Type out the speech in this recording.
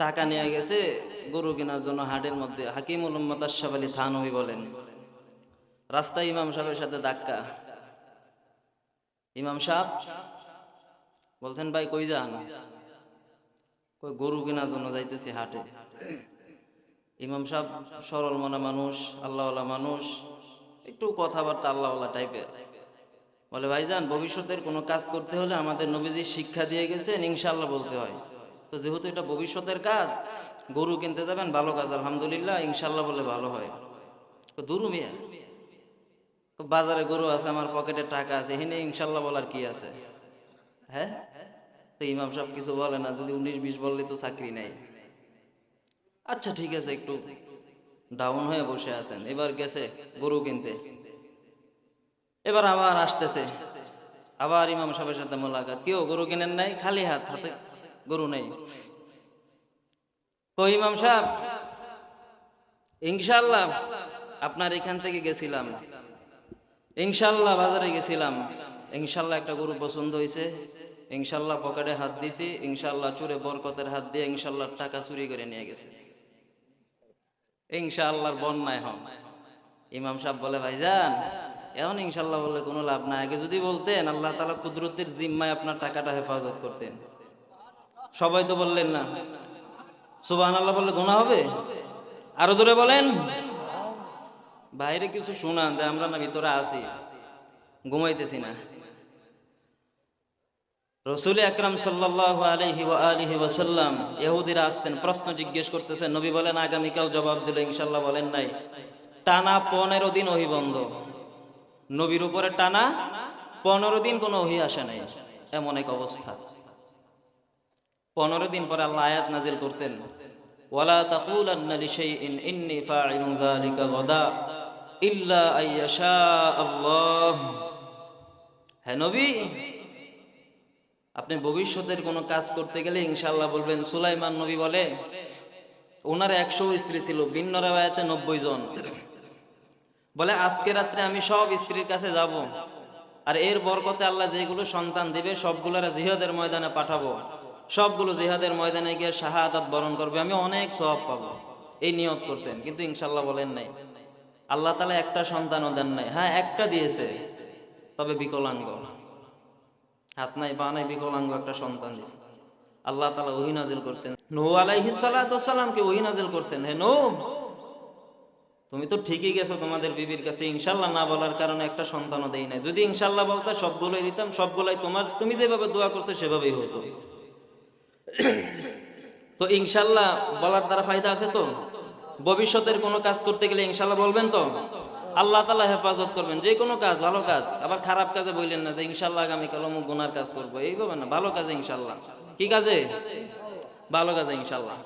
টাকা নিয়ে গেছে, গরু কেনার জন্য হাটের মধ্যে। হাকিমুল উম্মত আশরাফ আলী বলেন, রাস্তায় ইমাম সাহেবের সাথে ধাক্কা। ইমাম সাহেব বলছেন, ভাই, কই যান? কই, গরু কেনার জন্য যাইতেছি হাটে। ইমাম সাহেব সরল মনা মানুষ, আল্লাহওয়ালা মানুষ, একটু কথাবার্তা আল্লাহওয়ালা টাইপের বলে ভাইজান ভবিষ্যতের কোনো কাজ করতে হলে আমাদের নবীজি শিক্ষা দিয়ে গেছেন ইনশাল্লাহ বলতে হয়। তো যেহেতু এটা ভবিষ্যতের কাজ, গরু কিনতে যাবেন, ভালো কাজ, আলহামদুলিল্লাহ ইনশাল্লাহ বলে ভালো হয়। দুরু মিয়া বাজারে গরু আছে, আমার পকেটে টাকা আছে হিনে ইনশাল্লাহ বলার কি আছে? হ্যাঁ? তো ইমাম সাহেব কিছু বলে না, যদি উনিশ বিশ বললে তো চাকরি নেই। আচ্ছা ঠিক আছে, একটু ডাউন হয়ে বসে আছেন, এবার গেছে গরু কিনতে। এবার আবার আসতেছে। আবার ইমাম সাহেবের সাথে মোলাকাত। কেউ গরু কিনেন নাই, খালি হাত, হাতে গরু নেই। কই ইমাম সাহেব ইনশাল্লাহ আপনার এখান থেকে গেছিলাম। ইনশাল্লাহ বাজারে গেছিলাম। ইনশাল্লাহ একটা গরু পছন্দ হয়েছে। ইনশাল্লাহ পকেটে হাত দিছি ইনশাল্লাহ চুরে বরকতের হাত দিয়ে ইনশাল্লাহ টাকা চুরি করে নিয়ে গেছে। ইনশাআল্লাহর বন্যায় হন ইমাম সাহেব বলে, ভাইজান, এখন ইনশাল্লাহ বললে কোনো লাভ নাই। আগে যদি বলতেন, আল্লাহ তালা কুদরতের জিম্মায় আপনার টাকাটা হেফাজত করতেন। সবাই তো বললেন না। সুবাহ আল্লাহ বললে গোনা হবে? আরও জোরে বলেন। বাইরে কিছু শোনান যে আমরা না ভিতরে আছি। ঘুমাইতেছি না। রসুল আকরাম সাল্লাহ আলহি আলহি ওসাল্লাম ইহুদিরা আসছেন, প্রশ্ন জিজ্ঞেস করতেছেন, নবী বলেন আগামীকাল জবাব দিল ইনশাল্লাহ বলেন নাই। টানা পনেরো দিন ওহি বন্ধ। নবীর উপরে টানা পনেরো দিন কোনো ওহি আসে নাই। এমন এক অবস্থা। পনেরো দিন পরে আল্লাহ আয়াত নাজিল করছেন, ওয়ালা ফাইলুন গাদা ইল্লা আইয়াশা আল্লাহ। নবী, আপনি ভবিষ্যতের কোনো কাজ করতে গেলে ইনশাল্লাহ বলবেন, সুলাইমান নবী বলে, ওনার একশো স্ত্রী ছিল, ভিন্ন রেওয়ায়তে নব্বই জন। বলে, আজকে রাত্রে আমি সব স্ত্রীর কাছে যাব আর এর বরকতে আল্লাহ যেগুলো সন্তান দিবে সবগুলোরা জিহাদের ময়দানে পাঠাবো। সবগুলো জিহাদের ময়দানে গিয়ে শাহাদাত বরণ করবে, আমি অনেক সব পাবো। এই নিয়ত করছেন, কিন্তু ইনশাল্লাহ বলেন নাই। আল্লাহ তালা একটা সন্তানও দেন নাই। হ্যাঁ একটা দিয়েছে, তবে বিকলাঙ্গ। হাত নাই, পা নাই, বিকলাঙ্গ একটা সন্তান দিয়েছে। আল্লাহ তালা ওহি নাজিল করছেন। নৌ আলাইহি সালাতামকে ওহি নাজিল করছেন? হে নৌ তুমি তো ঠিকই গেছো তোমাদের বিবির কাছে ইনশাল্লাহ না বলার কারণে একটা সন্তানও দেই নাই। যদি ইনশাল্লাহ বলতে সবগুলোই দিতাম, সবগুলাই তোমার, তুমি যেভাবে দোয়া করছ সেভাবেই হতো তো ইনশাল্লাহ বলার দ্বারা ফায়দা আছে তো? ভবিষ্যতের কোনো কাজ করতে গেলে ইনশাল্লাহ বলবেন তো? আল্লাহ তালা হেফাজত করবেন, যে কোনো কাজ, ভালো কাজ। আবার খারাপ কাজে বললেন না যে ইনশাল্লাহ আগামীকাল অমুক গুনার কাজ করব। এইভাবে না, ভালো কাজে ইনশাল্লাহ। কি কাজে? ভালো কাজে ইনশাল্লাহ।